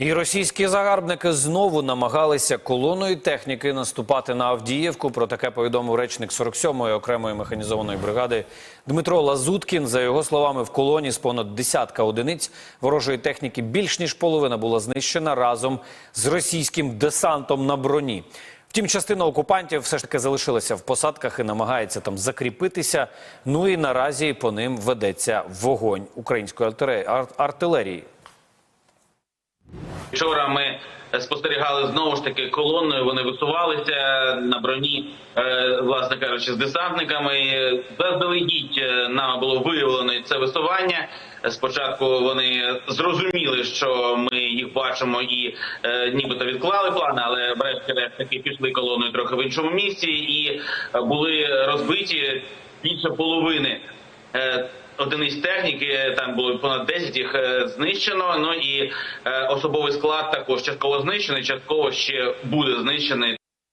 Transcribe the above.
І російські загарбники знову намагалися колоною техніки наступати на Авдіївку. Про таке повідомив речник 47-ї окремої механізованої бригади Дмитро Лазуткін. За його словами, в колоні з понад десятка одиниць ворожої техніки більш ніж половина була знищена разом з російським десантом на броні. Втім, частина окупантів все ж таки залишилася в посадках і намагається там закріпитися. Ну і наразі по ним ведеться вогонь української артилерії-. Вчора ми спостерігали знову ж таки колонною. Вони висувалися на броні, е, власне кажучи, з десантниками. Заздалегідь е, нам було виявлено це висування. Спочатку вони зрозуміли, що ми їх бачимо, і е, нібито відклали плани, але врешті-решт таки пішли колоною трохи в іншому місці і е, були розбиті більше половини. Е, одиниць техніки, там було понад 10 їх е, знищено. Ну і е, особовий склад також частково знищений, частково ще буде знищений.